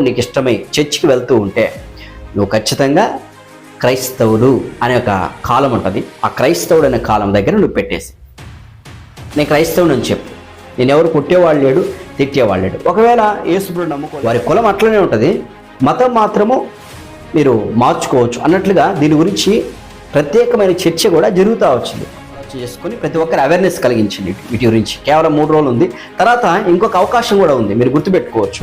నీకు ఇష్టమై చర్చికి వెళ్తూ ఉంటే నువ్వు ఖచ్చితంగా క్రైస్తవుడు అనే ఒక కాలం ఉంటుంది. ఆ క్రైస్తవుడు అనే కాలం దగ్గర నువ్వు పెట్టేసి నేను క్రైస్తవుడు అని చెప్పు. నేను ఎవరు కొట్టేవాళ్ళు లేడు తిట్టేవాళ్ళు లేడు. ఒకవేళ యేసుప్రుడు నమ్ముకో వారి కులం అట్లనే ఉంటుంది. మతం మాత్రము మీరు మార్చుకోవచ్చు అన్నట్లుగా దీని గురించి ప్రత్యేకమైన చర్చ కూడా జరుగుతూ వచ్చింది. చేసుకొని ప్రతి ఒక్కరు అవేర్నెస్ కలిగించింది వీటి గురించి. కేవలం మూడు రోజులు ఉంది. తర్వాత ఇంకొక అవకాశం కూడా ఉంది. మీరు గుర్తుపెట్టుకోవచ్చు.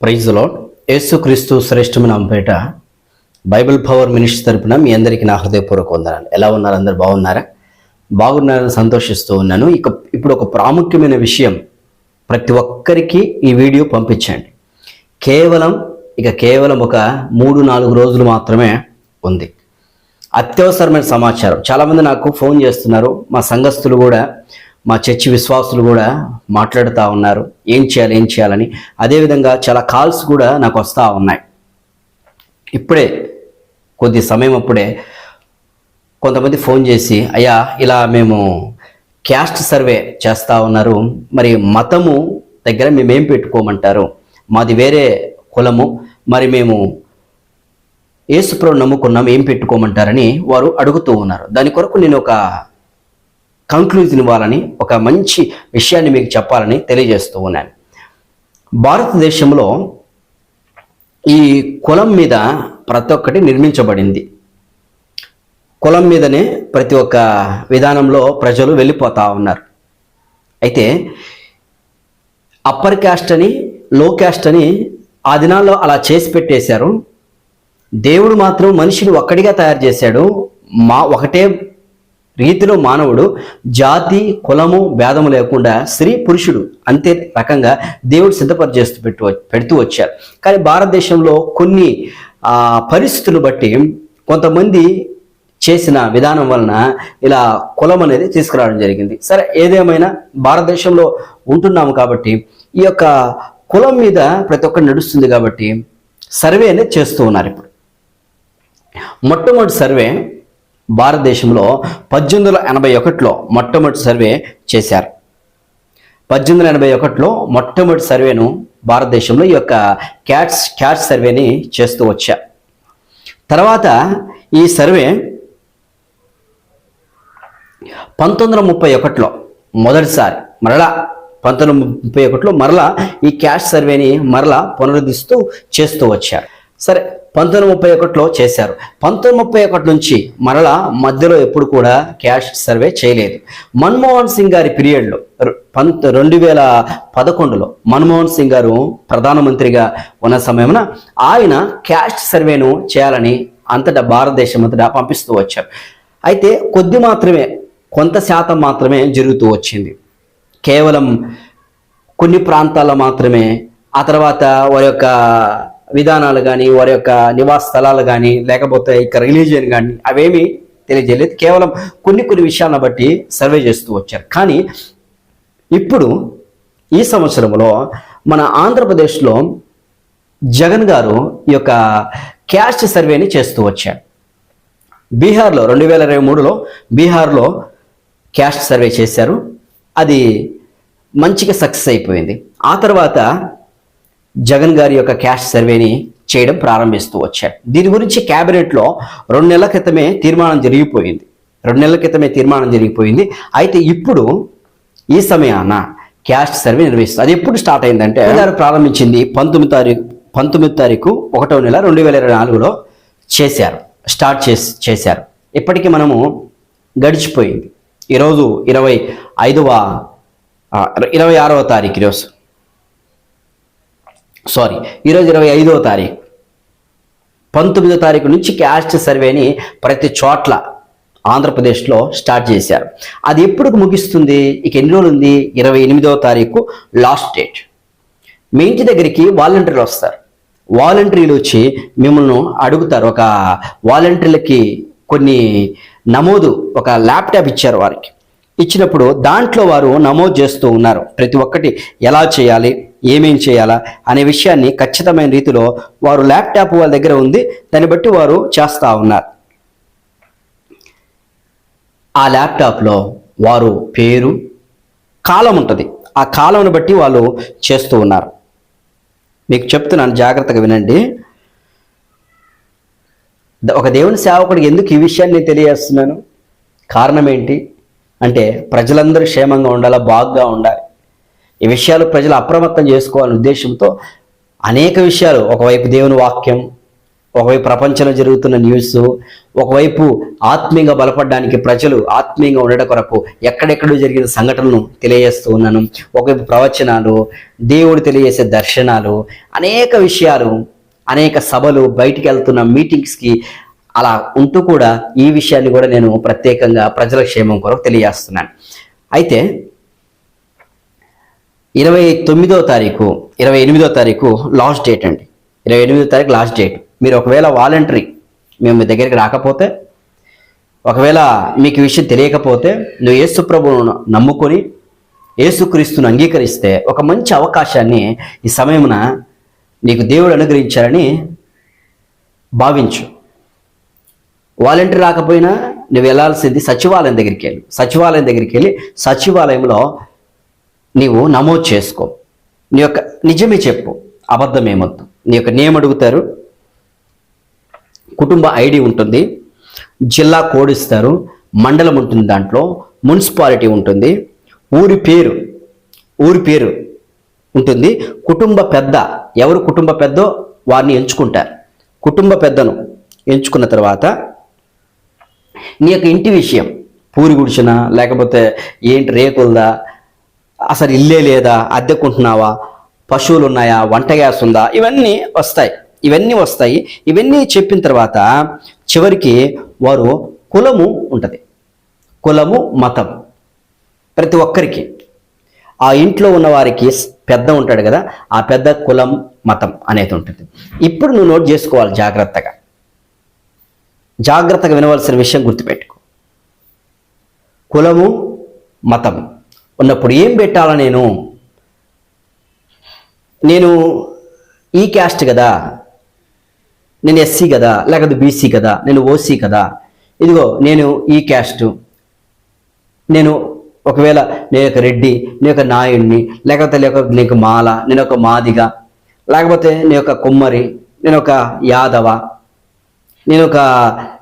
ప్రైజ్ లాడ్ యేసుక్రీస్తు శ్రేష్టమైన అంపేట బైబిల్ పవర్ మినిస్టర్ తరపున మీ అందరికీ నా హృదయపూర్వక వందనాలు. ఎలా ఉన్నారు? అందరు బాగున్నారా? బాగున్నారని సంతోషిస్తూ ఉన్నాను. ఇక ఇప్పుడు ఒక ప్రాముఖ్యమైన విషయం ప్రతి ఒక్కరికి ఈ వీడియో పంపించండి. కేవలం ఇక కేవలం ఒక మూడు నాలుగు రోజులు మాత్రమే ఉంది. అత్యవసరమైన సమాచారం. చాలామంది నాకు ఫోన్ చేస్తున్నారు. మా సంఘస్థులు కూడా మా చర్చి విశ్వాసులు కూడా మాట్లాడుతూ ఉన్నారు. ఏం చేయాలి ఏం చేయాలని. అదేవిధంగా చాలా కాల్స్ కూడా నాకు వస్తూ ఉన్నాయి. ఇప్పుడే కొద్ది సమయం అప్పుడే కొంతమంది ఫోన్ చేసి అయ్యా ఇలా మేము క్యాస్ట్ సర్వే చేస్తూ ఉన్నారు. మరి మతము దగ్గర మేమేం పెట్టుకోమంటారు? మాది వేరే కులము. మరి మేము యేసుప్రభు నమ్ముకున్నాం ఏం పెట్టుకోమంటారని వారు అడుగుతూ ఉన్నారు. దాని కొరకు నేను ఒక కంక్లూజన్ ఇవ్వాలని ఒక మంచి విషయాన్ని మీకు చెప్పాలని తెలియజేస్తూ ఉన్నాను. భారతదేశంలో ఈ కులం మీద ప్రతి ఒక్కటి నిర్మించబడింది. కులం మీదనే ప్రతి ఒక్క విధానంలో ప్రజలు వెళ్ళిపోతూ ఉన్నారు. అయితే అప్పర్ క్యాస్ట్ అని లో క్యాస్ట్ అని ఆ దినాల్లో అలా చేసి పెట్టేశారు. దేవుడు మాత్రం మనిషిని ఒక్కడిగా తయారు చేశాడు. మా ఒకటే రీతిలో మానవుడు జాతి కులము భేదము లేకుండా స్త్రీ పురుషుడు అంతే రకంగా దేవుడు సిద్ధపరిచేస్తూ పెట్టు పెడుతూ వచ్చారు. కానీ భారతదేశంలో కొన్ని పరిస్థితులు బట్టి కొంతమంది చేసిన విధానం వలన ఇలా కులం అనేది తీసుకురావడం జరిగింది. సరే ఏదేమైనా భారతదేశంలో ఉంటున్నాము కాబట్టి ఈ యొక్క కులం మీద ప్రతి ఒక్కరు నడుస్తుంది కాబట్టి సర్వే అనేది చేస్తూ ఉన్నారు ఇప్పుడు. మొట్టమొదటి సర్వే భారతదేశంలో పద్దెనిమిది వందల ఎనభై ఒకటిలో మొట్టమొదటి సర్వే చేశారు. పద్దెనిమిది వందల ఎనభై ఒకటిలో మొట్టమొదటి సర్వేను భారతదేశంలో ఈ యొక్క క్యాట్స్ క్యాట్ సర్వేని చేస్తూ వచ్చారు తర్వాత ఈ సర్వే పంతొమ్మిది వందల ముప్పై ఒకటిలో మొదటిసారి మరలా పంతొమ్మిది వందల ముప్పై ఒకటిలో మరలా ఈ క్యాష్ సర్వేని మరలా పునరుద్ధరిస్తూ చేస్తూ వచ్చారు. సరే పంతొమ్మిది ముప్పై ఒకటిలో చేశారు. పంతొమ్మిది ముప్పై ఒకటి నుంచి మరలా మధ్యలో ఎప్పుడు కూడా క్యాష్ సర్వే చేయలేదు. మన్మోహన్ సింగ్ గారి పీరియడ్లో పంత రెండు వేల పదకొండులో మన్మోహన్ సింగ్ గారు ప్రధానమంత్రిగా ఉన్న సమయమున ఆయన క్యాస్ట్ సర్వేను చేయాలని అంతటా భారతదేశం అంతటా పంపిస్తూ వచ్చారు. అయితే కొద్ది మాత్రమే కొంత శాతం మాత్రమే జరుగుతూ వచ్చింది. కేవలం కొన్ని ప్రాంతాల్లో మాత్రమే ఆ తర్వాత వారి యొక్క విధానాలు కానీ వారి యొక్క నివాస స్థలాలు కానీ లేకపోతే ఇక రిలీజియన్ కానీ అవేమీ తెలియజేయలేదు. కేవలం కొన్ని కొన్ని విషయాలను బట్టి సర్వే చేస్తూ వచ్చారు. కానీ ఇప్పుడు ఈ సంవత్సరంలో మన ఆంధ్రప్రదేశ్లో జగన్ గారు ఈ యొక్క క్యాస్ట్ సర్వేని చేస్తూ వచ్చారు. బీహార్లో రెండు వేల ఇరవై మూడులో బీహార్లో క్యాస్ట్ సర్వే చేశారు. అది మంచిగా సక్సెస్ అయిపోయింది. ఆ తర్వాత జగన్ గారి యొక్క క్యాస్ట్ సర్వేని చేయడం ప్రారంభిస్తూ వచ్చారు. దీని గురించి క్యాబినెట్లో రెండు నెలల క్రితమే తీర్మానం జరిగిపోయింది. రెండు నెలల క్రితమే తీర్మానం జరిగిపోయింది. అయితే ఇప్పుడు ఈ సమయాన క్యాస్ట్ సర్వే నిర్వహిస్తుంది. అది ఎప్పుడు స్టార్ట్ అయిందంటే గారు ప్రారంభించింది పంతొమ్మిది తారీఖు పంతొమ్మిది తారీఖు ఒకటో నెల రెండు వేల ఇరవై నాలుగులో చేశారు. స్టార్ట్ చేసి చేశారు. ఇప్పటికీ మనము గడిచిపోయింది. ఈరోజు ఇరవై ఐదవ ఇరవై ఆరవ తారీఖు ఈరోజు. సారీ ఈరోజు ఇరవై ఐదవ తారీఖు. పంతొమ్మిదో తారీఖు నుంచి క్యాస్ట్ సర్వేని ప్రతి చోట్ల ఆంధ్రప్రదేశ్లో స్టార్ట్ చేశారు. అది ఎప్పుడు ముగిస్తుంది? ఇక ఎన్ని రోజులు ఉంది? ఇరవై ఎనిమిదవ తారీఖు లాస్ట్ డేట్. మీ ఇంటి దగ్గరికి వాలంటీర్లు వస్తారు. వాలంటీర్లు వచ్చి మిమ్మల్ని అడుగుతారు. ఒక వాలంటీర్లకి కొన్ని నమోదు ఒక ల్యాప్టాప్ ఇచ్చారు వారికి. ఇచ్చినప్పుడు దాంట్లో వారు నమోదు చేస్తూ ఉన్నారు. ప్రతి ఒక్కటి ఎలా చేయాలి? ఏమేం చేయాలా అనే విషయాన్ని ఖచ్చితమైన రీతిలో వారు ల్యాప్టాప్ వాళ్ళ దగ్గర ఉంది. దాన్ని బట్టి వారు చేస్తూ ఉన్నారు. ఆ ల్యాప్టాప్లో వారు పేరు కాలం ఉంటుంది. ఆ కాలంను బట్టి వాళ్ళు చేస్తూ ఉన్నారు. మీకు చెప్తున్నాను జాగ్రత్తగా వినండి. ఒక దేవుని సేవకుడికి ఎందుకు ఈ విషయాన్ని నేను తెలియజేస్తున్నాను? కారణం ఏంటి? అంటే ప్రజలందరూ క్షేమంగా ఉండాలా? బాగుగా ఉండాలి? ఈ విషయాలు ప్రజలు అప్రమత్తం చేసుకోవాలనే ఉద్దేశంతో అనేక విషయాలు ఒకవైపు దేవుని వాక్యం ఒకవైపు ప్రపంచంలో జరుగుతున్న న్యూస్ ఒకవైపు ఆత్మీయంగా బలపడడానికి ప్రజలు ఆత్మీయంగా ఉండడం కొరకు ఎక్కడెక్కడ జరిగిన సంఘటనలను తెలియజేస్తూ ఉన్నాను. ఒకవైపు ప్రవచనాలు దేవుడు తెలియజేసే దర్శనాలు అనేక విషయాలు అనేక సభలు బయటికి వెళ్తున్న మీటింగ్స్కి అలా ఉంటూ కూడా ఈ విషయాన్ని కూడా నేను ప్రత్యేకంగా ప్రజల క్షేమం కొరకు తెలియజేస్తున్నాను. అయితే ఇరవై తొమ్మిదో తారీఖు ఇరవై ఎనిమిదో తారీఖు లాస్ట్ డేట్ అండి. ఇరవై ఎనిమిదో తారీఖు లాస్ట్ డేట్. మీరు ఒకవేళ వాలంటరీ మేము మీ దగ్గరికి రాకపోతే ఒకవేళ మీకు విషయం తెలియకపోతే నువ్వు యేసు ప్రభువును నమ్ముకొని యేసుక్రీస్తును అంగీకరిస్తే ఒక మంచి అవకాశాన్ని ఈ సమయమున నీకు దేవుడు అనుగ్రహించారని భావించు. వాలంటీర్ రాకపోయినా నువ్వు వెళ్ళాల్సింది సచివాలయం దగ్గరికి వెళ్ళి. సచివాలయం దగ్గరికి వెళ్ళి సచివాలయంలో నీవు నమోదు చేసుకో. నీ యొక్క నిజమే చెప్పు. అబద్ధం ఏమొద్దు నీ యొక్క నేమ్ అడుగుతారు. కుటుంబ ఐడి ఉంటుంది. జిల్లా కోడ్ ఇస్తారు. మండలం ఉంటుంది దాంట్లో. మున్సిపాలిటీ ఉంటుంది. ఊరి పేరు. ఊరి పేరు ఉంటుంది. కుటుంబ పెద్ద. ఎవరు కుటుంబ పెద్దో వారిని ఎంచుకుంటారు. కుటుంబ పెద్దను ఎంచుకున్న తర్వాత నీ యొక్క ఇంటి విషయం. పూరి గుడిచిన లేకపోతే ఏంటి రేకులదా అసలు ఇల్లే లేదా? అద్దెకుంటున్నావా? పశువులు ఉన్నాయా వంట గ్యాస్ ఉందా? ఇవన్నీ వస్తాయి. ఇవన్నీ వస్తాయి. ఇవన్నీ చెప్పిన తర్వాత చివరికి వారు కులము ఉంటుంది. కులము మతం. ప్రతి ఒక్కరికి. ఆ ఇంట్లో ఉన్న వారికి పెద్ద ఉంటాడు కదా ఆ పెద్ద కులం మతం అనేది ఉంటుంది. ఇప్పుడు నువ్వు నోట్ చేసుకోవాలి జాగ్రత్తగా. జాగ్రత్తగా వినవలసిన విషయం గుర్తుపెట్టుకో. కులము మతము. ఉన్నప్పుడు ఏం పెట్టాలా నేను? నేను ఈ క్యాస్ట్ కదా. నేను ఎస్సీ కదా లేకపోతే బీసీ కదా నేను ఓసీ కదా. ఇదిగో నేను ఈ క్యాస్టు. నేను ఒకవేళ నేను ఒక రెడ్డి నేను ఒక నాయుడిని లేకపోతే లేక నీకు మాల నేను ఒక మాదిగ లేకపోతే నేను ఒక కుమ్మరి నేను ఒక యాదవ నేను ఒక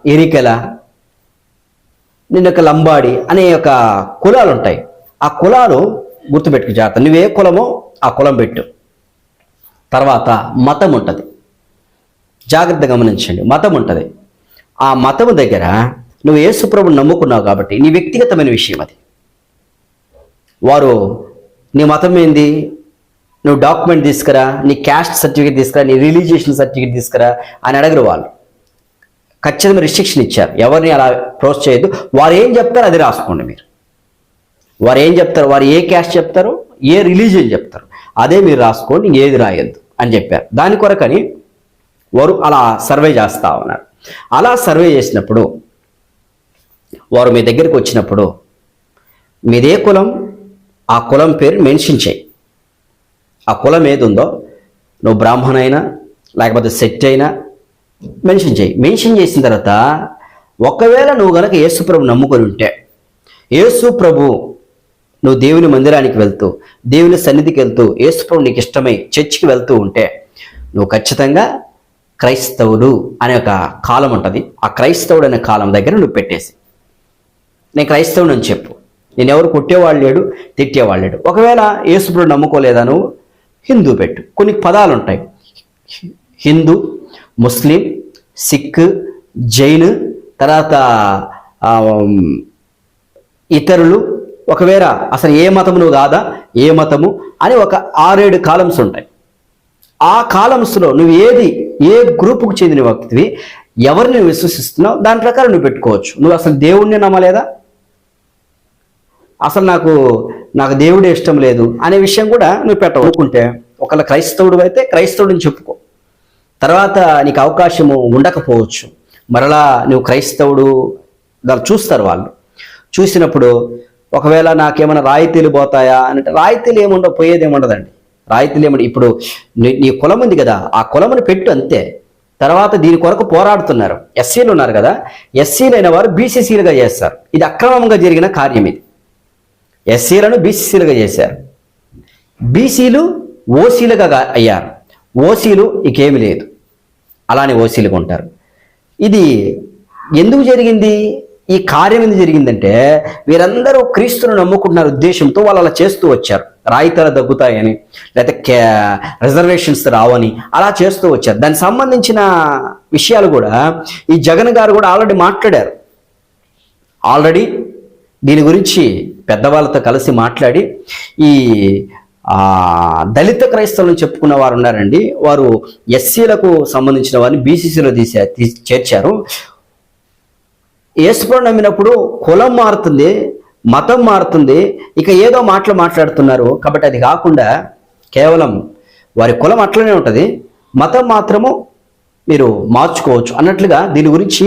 ఎరికెల నేను ఒక లంబాడి అనే ఒక కులాలు ఉంటాయి ఆ కులాలు గుర్తుపెట్టుకు జాగ్రత్త. నువ్వే కులమో ఆ కులం పెట్టు. తర్వాత మతం ఉంటుంది. జాగ్రత్త గమనించండి. మతం ఉంటుంది. ఆ మతం దగ్గర నువ్వు యేసుప్రభుని నమ్ముకున్నావు కాబట్టి నీ వ్యక్తిగతమైన విషయం అది. వారు నీ మతం ఏంది? నువ్వు డాక్యుమెంట్ తీసుకురా నీ క్యాస్ట్ సర్టిఫికేట్ తీసుకురా నీ రిలీజియేషన్ సర్టిఫికేట్ తీసుకురా అని అడగరు వాళ్ళు. ఖచ్చితంగా రిస్ట్రిక్షన్ ఇచ్చారు. ఎవరిని అలా ప్రోస్ చేయొద్దు. వారు ఏం చెప్తారో అది రాసుకోండి మీరు. వారు ఏం చెప్తారు? వారు ఏ క్యాస్ట్ చెప్తారు? ఏ రిలీజియన్ చెప్తారు? అదే మీరు రాసుకోండి ఏది రాయొద్దు అని చెప్పారు. దాని కొరకని వారు అలా సర్వే చేస్తా ఉన్నారు. అలా సర్వే చేసినప్పుడు వారు మీ దగ్గరికి వచ్చినప్పుడు మీదే కులం ఆ కులం పేరు మెన్షన్ చేయి. ఆ కులం ఏది ఉందో నువ్వు బ్రాహ్మణ అయినా లేకపోతే సెట్ అయినా మెన్షన్ చేయి. మెన్షన్ చేసిన తర్వాత ఒకవేళ నువ్వు గనక యేసుప్రభు నమ్ముకొని ఉంటే యేసుప్రభు నువ్వు దేవుని మందిరానికి వెళ్తూ దేవుని సన్నిధికి వెళ్తూ ఏసుప్రభు నీకు ఇష్టమై చర్చికి వెళ్తూ ఉంటే నువ్వు ఖచ్చితంగా క్రైస్తవుడు అనే ఒక కాలం ఉంటుంది. ఆ క్రైస్తవుడు అనే కాలం దగ్గర నువ్వు పెట్టేసి నేను క్రైస్తవుడు అని చెప్పు. నేను ఎవరు కొట్టేవాళ్ళు లేడు తిట్టేవాళ్ళు లేడు. ఒకవేళ ఏసుప్రుడు నమ్ముకోలేదా నువ్వు? హిందూ పెట్టు. కొన్ని పదాలు ఉంటాయి. హిందూ ముస్లిం సిక్ జైన్ తర్వాత ఇతరులు ఒకవేళ అసలు ఏ మతము నువ్వు కాదా? ఏ మతము? అని ఒక ఆరేడు కాలమ్స్ ఉంటాయి. ఆ కాలమ్స్లో నువ్వు ఏది ఏ గ్రూపుకు చెందిన వ్యక్తివి ఎవరిని విశ్వసిస్తున్నావు దాని ప్రకారం నువ్వు పెట్టుకోవచ్చు. నువ్వు అసలు దేవుణ్ణి నమ్మలేదా? అసలు నాకు నాకు దేవుడే ఇష్టం లేదు అనే విషయం కూడా నువ్వు పెట్టవనుకుంటే ఒకవేళ క్రైస్తవుడు అయితే క్రైస్తవుడిని చెప్పుకో. తర్వాత నీకు అవకాశము ఉండకపోవచ్చు. మరలా నువ్వు క్రైస్తవుడు దాన్ని చూస్తారు వాళ్ళు. చూసినప్పుడు ఒకవేళ నాకేమైనా రాయితీలు పోతాయా అంటే రాయితీలు ఏముండవు పోయేది ఏముండదండి. రాయితీలు ఏముండవు. ఇప్పుడు నీ కులం ఉంది కదా ఆ కులముని పెట్టు అంతే. తర్వాత దీని కొరకు పోరాడుతున్నారు. ఎస్సీలు ఉన్నారు కదా ఎస్సీలు అయిన వారు బీసీసీలుగా చేస్తారు. ఇది అక్రమంగా జరిగిన కార్యం ఇది. ఎస్సీలను బీసీసీలుగా చేశారు. బీసీలు ఓసీలుగా అయ్యారు. ఓసీలు ఇకేమి లేదు. అలానే ఓసీలుగా ఉంటారు. ఇది ఎందుకు జరిగింది? ఈ కార్యం ఎందుకు జరిగిందంటే వీరందరూ క్రీస్తును నమ్ముకుంటున్నారు ఉద్దేశంతో వాళ్ళు అలా చేస్తూ వచ్చారు. రాయితీలు తగ్గుతాయని లేకపోతే రిజర్వేషన్స్ రావని అలా చేస్తూ వచ్చారు. దానికి సంబంధించిన విషయాలు కూడా ఈ జగన్ గారు కూడా ఆల్రెడీ మాట్లాడారు. ఆల్రెడీ దీని గురించి పెద్దవాళ్ళతో కలిసి మాట్లాడి ఈ దళిత క్రైస్తవులను చెప్పుకున్న వారు ఉన్నారండి. వారు ఎస్సీలకు సంబంధించిన వారిని బీసీసీలో తీసే తీసి చేర్చారు. యేసుప్రభు నమ్మినప్పుడు కులం మారుతుంది మతం మారుతుంది ఇక ఏదో మాటలు మాట్లాడుతున్నారు. కాబట్టి అది కాకుండా కేవలం వారి కులం అట్లనే ఉంటుంది మతం మాత్రము మీరు మార్చుకోవచ్చు అన్నట్లుగా దీని గురించి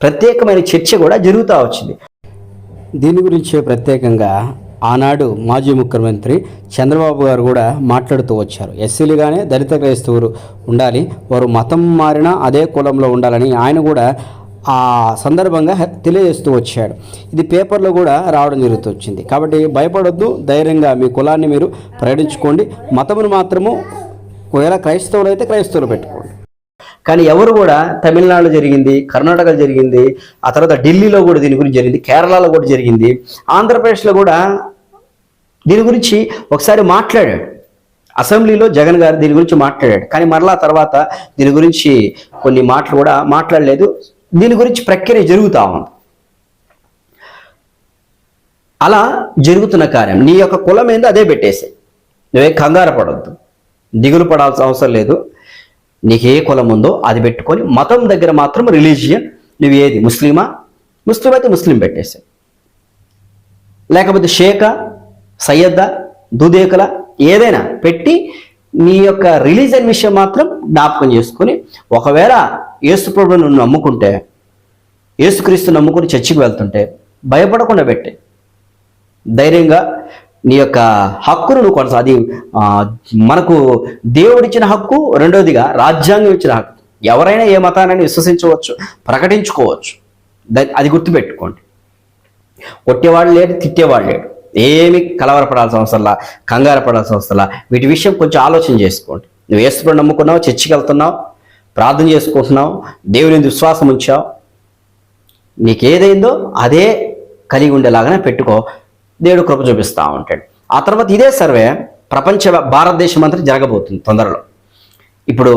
ప్రత్యేకమైన చర్చ కూడా జరుగుతూ వచ్చింది. దీని గురించే ప్రత్యేకంగా ఆనాడు మాజీ ముఖ్యమంత్రి చంద్రబాబు గారు కూడా మాట్లాడుతూ వచ్చారు. ఎస్సీలుగానే దళిత క్రైస్తవులు ఉండాలి వారు మతం మారినా అదే కులంలో ఉండాలని ఆయన కూడా ఆ సందర్భంగా తెలియజేస్తూ వచ్చాడు. ఇది పేపర్లో కూడా రావడం జరుగుతూ వచ్చింది కాబట్టి భయపడొద్దు ధైర్యంగా మీ కులాన్ని మీరు ప్రకటించుకోండి. మతమును మాత్రము ఒకవేళ క్రైస్తవులు అయితే క్రైస్తవులు పెట్టుకోండి. కానీ ఎవరు కూడా తమిళనాడులో జరిగింది కర్ణాటకలో జరిగింది ఆ తర్వాత ఢిల్లీలో కూడా దీని గురించి జరిగింది కేరళలో కూడా జరిగింది ఆంధ్రప్రదేశ్లో కూడా దీని గురించి ఒకసారి మాట్లాడాడు. అసెంబ్లీలో జగన్ గారు దీని గురించి మాట్లాడాడు. కానీ మరలా తర్వాత దీని గురించి కొన్ని మాటలు కూడా మాట్లాడలేదు. దీని గురించి ప్రక్రియ జరుగుతూ ఉంది. అలా జరుగుతున్న కార్యం నీ యొక్క కులం ఏందో అదే పెట్టేసి నువ్వే కంగారు పడవద్దు దిగులు పడాల్సిన అవసరం లేదు. నీకు ఏ కులం ఉందో అది పెట్టుకొని మతం దగ్గర మాత్రం రిలీజియన్ నువ్వు ఏది ముస్లిమా? ముస్లిం అయితే ముస్లిం పెట్టేసి లేకపోతే షేక సయ్యద్ద దుదేకుల ఏదైనా పెట్టి నీ యొక్క రిలీజన్ విషయం మాత్రం జ్ఞాపకం చేసుకొని ఒకవేళ యేసుప్రభు నువ్వు నమ్ముకుంటే ఏసుక్రీస్తు నమ్ముకుని చర్చికి వెళ్తుంటే భయపడకుండా పెట్టే. ధైర్యంగా నీ యొక్క హక్కును నువ్వు కొనసా అది మనకు దేవుడిచ్చిన హక్కు రెండోదిగా రాజ్యాంగం ఇచ్చిన హక్కు. ఎవరైనా ఏ మతాన్ని విశ్వసించవచ్చు ప్రకటించుకోవచ్చు. అది గుర్తుపెట్టుకోండి. కొట్టేవాడు లేడు తిట్టేవాడు లేడు. ఏమి కలవరపడాల్సిన అవసరంలా కంగారు పడాల్సిన అవసరంలా వీటి విషయం కొంచెం ఆలోచన చేసుకోండి. నువ్వు ఏసుప్రభు నమ్ముకున్నావు చర్చికి వెళ్తున్నావు? ప్రార్థన చేసుకుంటున్నావు దేవుని విశ్వాసం ఉంచావు నీకు ఏదైందో అదే కలిగి ఉండేలాగానే పెట్టుకో. దేవుడు కృప చూపిస్తూ ఉంటాడు. ఆ తర్వాత ఇదే సర్వే ప్రపంచ భారతదేశం అంతా జరగబోతుంది తొందరలో. ఇప్పుడు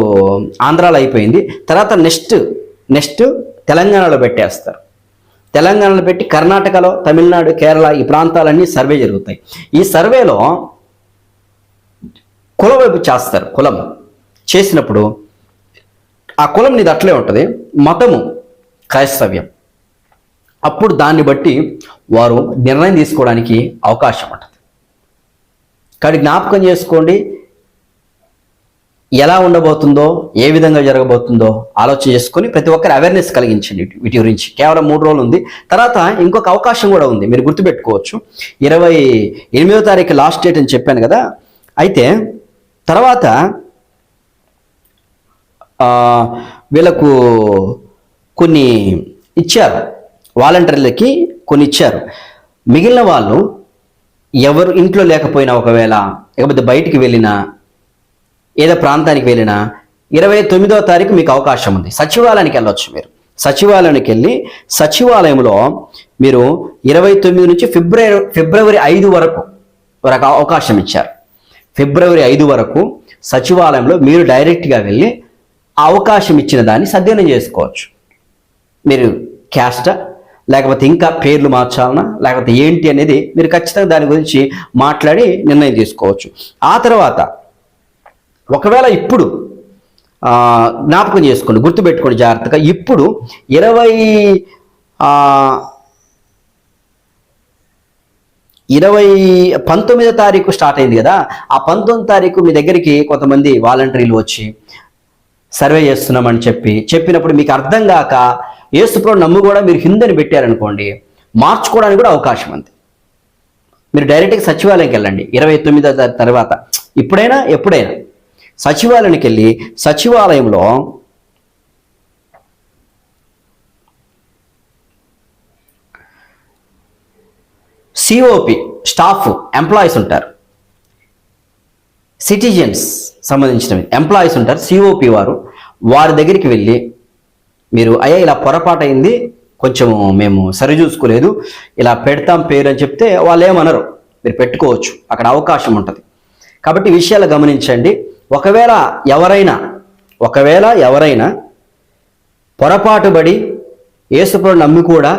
ఆంధ్రాలో అయిపోయింది. తర్వాత నెక్స్ట్ నెక్స్ట్ తెలంగాణలో పెట్టేస్తారు. తెలంగాణలో పెట్టి కర్ణాటకలో తమిళనాడు కేరళ ఈ ప్రాంతాలన్నీ సర్వే జరుగుతాయి. ఈ సర్వేలో కులవైపు చేస్తారు. కులం చేసినప్పుడు ఆ కులం నీది అట్లే ఉంటుంది. మతము క్రైస్తవ్యం. అప్పుడు దాన్ని బట్టి వారు నిర్ణయం తీసుకోవడానికి అవకాశం ఉంటుంది. కానీ జ్ఞాపకం చేసుకోండి ఎలా ఉండబోతుందో ఏ విధంగా జరగబోతుందో ఆలోచన చేసుకొని ప్రతి ఒక్కరు అవేర్నెస్ కలిగించండి వీటి- గురించి. కేవలం మూడు రోజులు ఉంది. తర్వాత ఇంకొక అవకాశం కూడా ఉంది. మీరు గుర్తుపెట్టుకోవచ్చు. ఇరవై ఎనిమిదో తారీఖు లాస్ట్ డేట్ అని చెప్పాను కదా. అయితే తర్వాత వీళ్ళకు కొన్ని ఇచ్చారు. వాలంటీర్లకి కొన్ని ఇచ్చారు. మిగిలిన వాళ్ళు ఎవరు ఇంట్లో లేకపోయినా ఒకవేళ లేకపోతే బయటికి వెళ్ళినా ఏదో ప్రాంతానికి వెళ్ళినా ఇరవై తొమ్మిదవ తారీఖు మీకు అవకాశం ఉంది. సచివాలయానికి వెళ్ళొచ్చు మీరు. సచివాలయానికి వెళ్ళి సచివాలయంలో మీరు ఇరవై తొమ్మిది నుంచి ఫిబ్రవరి ఫిబ్రవరి ఐదు వరకు ఒక అవకాశం ఇచ్చారు. ఫిబ్రవరి ఐదు వరకు సచివాలయంలో మీరు డైరెక్ట్గా వెళ్ళి అవకాశం ఇచ్చిన దాన్ని సద్వినియోగం చేసుకోవచ్చు. మీరు క్యాస్టా లేకపోతే ఇంకా పేర్లు మార్చాలనా లేకపోతే ఏంటి అనేది మీరు ఖచ్చితంగా దాని గురించి మాట్లాడి నిర్ణయం తీసుకోవచ్చు. ఆ తర్వాత ఒకవేళ ఇప్పుడు ఆ, జ్ఞాపకం చేసుకోండి గుర్తుపెట్టుకోండి జాగ్రత్తగా. ఇప్పుడు ఇరవై ఆ, ఇరవై పంతొమ్మిదో తారీఖు స్టార్ట్ అయింది కదా ఆ పంతొమ్మిది తారీఖు మీ దగ్గరికి కొంతమంది వాలంటీర్లు వచ్చి సర్వే చేస్తున్నామని చెప్పి చెప్పినప్పుడు మీకు అర్థం కాక ఏసుప్రభు నమ్ము కూడా మీరు హిందని పెట్టారనుకోండి మార్చుకోవడానికి కూడా అవకాశం ఉంది. మీరు డైరెక్ట్గా సచివాలయంకి వెళ్ళండి. ఇరవై తొమ్మిదో తర్వాత. ఇప్పుడైనా ఎప్పుడైనా. సచివాలయానికి వెళ్ళి సచివాలయంలో సిఓపి స్టాఫ్ ఎంప్లాయీస్ ఉంటారు. సిటిజన్స్ సంబంధించినవి. ఎంప్లాయీస్ ఉంటారు సిఓపి వారు. వారి దగ్గరికి వెళ్ళి మీరు అయ్యా ఇలా పొరపాటు అయింది కొంచెం మేము సరిచూసుకోలేదు ఇలా పెడతాం పేరు అని చెప్తే వాళ్ళు ఏమనరు. మీరు పెట్టుకోవచ్చు అక్కడ అవకాశం ఉంటుంది. కాబట్టి విషయాలు గమనించండి. ఒకవేళ ఎవరైనా ఒకవేళ ఎవరైనా పొరపాటుబడి యేసుప్రభు నమ్మి కూడా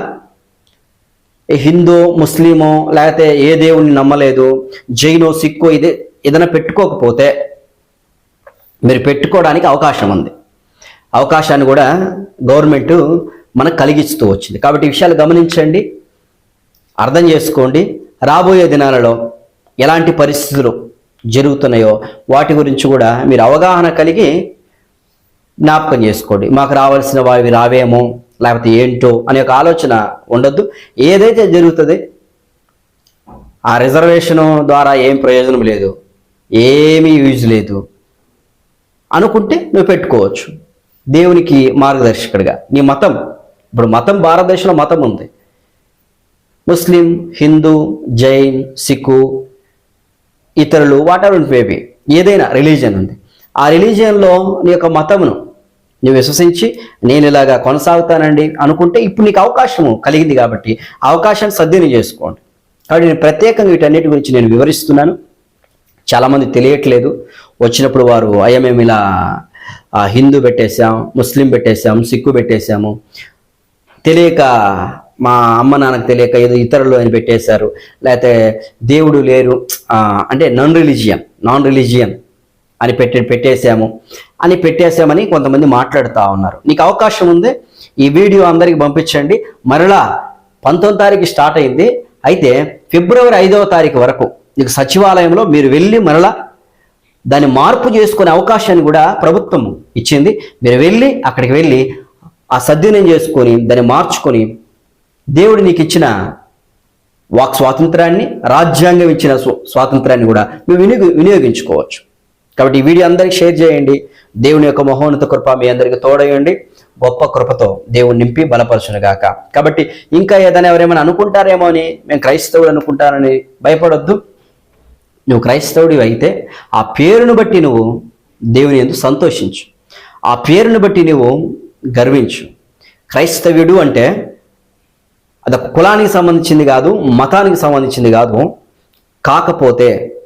హిందూ ముస్లిమో లేకపోతే ఏ దేవుణ్ణి నమ్మలేదు జైనో సిక్కో ఇదే ఏదైనా పెట్టుకోకపోతే మీరు పెట్టుకోవడానికి అవకాశం ఉంది. అవకాశాన్ని కూడా గవర్నమెంట్ మనకు కలిగిస్తూ వచ్చింది. కాబట్టి ఈ విషయాలు గమనించండి అర్థం చేసుకోండి. రాబోయే దినాలలో ఎలాంటి పరిస్థితులు జరుగుతున్నాయో వాటి గురించి కూడా మీరు అవగాహన కలిగి జ్ఞాపకం చేసుకోండి. మాకు రావాల్సిన వావి రావేమో లేకపోతే ఏంటో అనే ఒక ఆలోచన ఉండొద్దు. ఏదైతే జరుగుతుంది ఆ రిజర్వేషన్ ద్వారా ఏం ప్రయోజనం లేదు. ఏమీ యూజ్ లేదు. అనుకుంటే నువ్వు పెట్టుకోవచ్చు. దేవునికి మార్గదర్శకుడిగా. నీ మతం ఇప్పుడు మతం భారతదేశంలో మతం ఉంది. ముస్లిం హిందూ జైన్ సిక్కు ఇతరులు వాటర్ బేబీ ఏదైనా రిలీజియన్ ఉంది. ఆ రిలీజియన్లో నీ యొక్క మతమును నువ్వు విశ్వసించి నేను ఇలాగా కొనసాగుతానండి అనుకుంటే ఇప్పుడు నీకు అవకాశము కలిగింది కాబట్టి అవకాశాన్ని సద్వినియోగం చేసుకోండి. కాబట్టి నేను ప్రత్యేకంగా వీటన్నిటి గురించి నేను వివరిస్తున్నాను. చాలామంది తెలియట్లేదు. వచ్చినప్పుడు వారు అయ్యా మేము ఇలా హిందూ పెట్టేశాం ముస్లిం పెట్టేశాం సిక్కు పెట్టేశాము. తెలియక మా అమ్మ నాన్నకు తెలియక ఏదో ఇతరులు అని పెట్టేశారు. లేకపోతే దేవుడు లేరు అంటే నాన్ రిలీజియన్ నాన్ రిలీజియన్ అని పెట్టి పెట్టేశాము. అని పెట్టేశామని కొంతమంది మాట్లాడుతూ ఉన్నారు. నీకు అవకాశం ఉంది ఈ వీడియో అందరికి పంపించండి. మరలా పంతొమ్మిది తారీఖు స్టార్ట్ అయింది. అయితే ఫిబ్రవరి ఐదవ తారీఖు వరకు నీకు సచివాలయంలో మీరు వెళ్ళి మరలా దాన్ని మార్పు చేసుకునే అవకాశాన్ని కూడా ప్రభుత్వం ఇచ్చింది. మీరు వెళ్ళి అక్కడికి వెళ్ళి ఆ సద్వినియం చేసుకొని దాన్ని మార్చుకొని దేవుడు నీకు ఇచ్చిన వాక్ స్వాతంత్రాన్ని రాజ్యాంగం ఇచ్చిన స్వాతంత్రాన్ని కూడా మీరు వినియోగ వినియోగించుకోవచ్చు. కాబట్టి ఈ వీడియో అందరికీ షేర్ చేయండి. దేవుని యొక్క మహోన్నత కృప మీ అందరికి తోడయండి. గొప్ప కృపతో దేవుని నింపి బలపరచును గాక. కాబట్టి ఇంకా ఏదైనా ఎవరేమైనా అనుకుంటారేమో అని మేము క్రైస్తవులు అనుకుంటారని భయపడొద్దు. నువ్వు క్రైస్తవుడివి అయితే ఆ పేరును బట్టి నువ్వు దేవుని ఎందు సంతోషించు. ఆ పేరును బట్టి నువ్వు గర్వించు. క్రైస్తవ్యుడు అంటే అది కులానికి సంబంధించింది కాదు మతానికి సంబంధించింది కాదు. కాకపోతే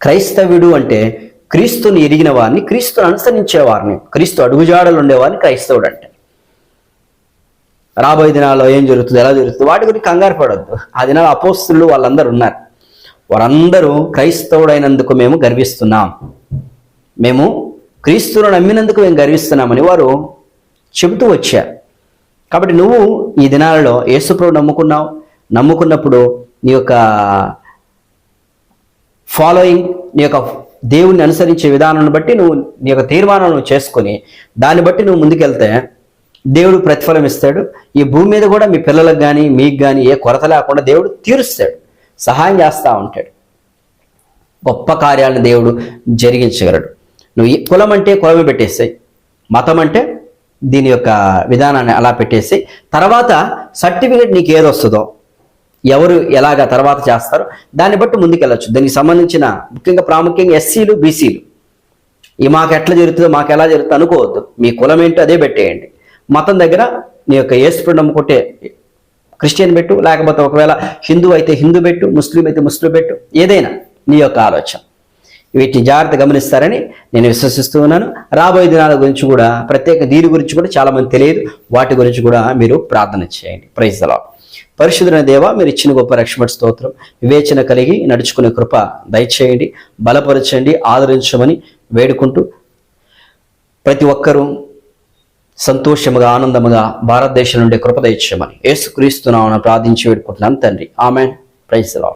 క్రైస్తవుడు అంటే క్రీస్తుని ఎరిగిన వారిని క్రీస్తుని అనుసరించే వారిని క్రీస్తు అడుగుజాడలు ఉండేవారిని క్రైస్తవుడు అంటే. రాబోయే దినాల్లో ఏం జరుగుతుంది ఎలా జరుగుతుంది వాటి గురించి కంగారు పడద్దు. ఆ దినాలు అపోస్తులు వాళ్ళందరూ ఉన్నారు. వారందరూ క్రైస్తవుడైనందుకు మేము గర్విస్తున్నాం. మేము క్రీస్తును నమ్మినందుకు మేము గర్విస్తున్నామని వారు చెబుతూ వచ్చారు. కాబట్టి నువ్వు ఈ దినాలలో యేసుప్రభు నమ్ముకున్నావు. నమ్ముకున్నప్పుడు నీ యొక్క ఫాలోయింగ్ నీ యొక్క దేవుణ్ణి అనుసరించే విధానాన్ని బట్టి నువ్వు నీ యొక్క తీర్మానాలను చేసుకొని దాన్ని బట్టి నువ్వు ముందుకెళ్తే దేవుడు ప్రతిఫలం ఇస్తాడు. ఈ భూమి మీద కూడా మీ పిల్లలకు కానీ మీకు కానీ ఏ కొరత లేకుండా దేవుడు తీరుస్తాడు. సహాయం చేస్తూ ఉంటాడు. గొప్ప కార్యాలను దేవుడు జరిగించగలడు. నువ్వు కులం అంటే కులమే పెట్టేసాయి. మతం అంటే దీని యొక్క విధానాన్ని అలా పెట్టేసి తర్వాత సర్టిఫికేట్ నీకు ఏది వస్తుందో ఎవరు ఎలాగ తర్వాత చేస్తారో దాన్ని బట్టి ముందుకెళ్ళచ్చు. దానికి సంబంధించిన ముఖ్యంగా ప్రాముఖ్యంగా ఎస్సీలు బీసీలు. ఈ మాకు ఎట్లా జరుగుతుందో మాకు ఎలా జరుగుతుందో అనుకోవద్దు. మీ కులం ఏంటో అదే పెట్టేయండి. మతం దగ్గర నీ యొక్క యేసుప్రభు నమ్ముకుంటే క్రిస్టియన్ పెట్టు లేకపోతే ఒకవేళ హిందూ అయితే హిందూ పెట్టు ముస్లిం అయితే ముస్లిం పెట్టు ఏదైనా నీ యొక్క ఆలోచన. వీటిని జాగ్రత్త గమనిస్తారని నేను విశ్వసిస్తూ ఉన్నాను. రాబోయే దినాల గురించి కూడా ప్రత్యేక దీని గురించి కూడా చాలా మంది తెలియదు. వాటి గురించి కూడా మీరు ప్రార్థన చేయండి. ప్రైజ్ అలా పరిశుద్ధన దేవ మీరు ఇచ్చిన గొప్ప రక్షణ స్తోత్రం వివేచన కలిగి నడుచుకునే కృప దయచేయండి బలపరచండి ఆదరించమని వేడుకుంటూ ప్రతి ఒక్కరూ సంతోషముగా ఆనందముగా భారతదేశం నుండి కృపద ఇచ్చామని యేసుక్రీస్తునామని ప్రార్థించి వేడుకుంటున్నాను తండ్రి. ఆమె ప్రైజ్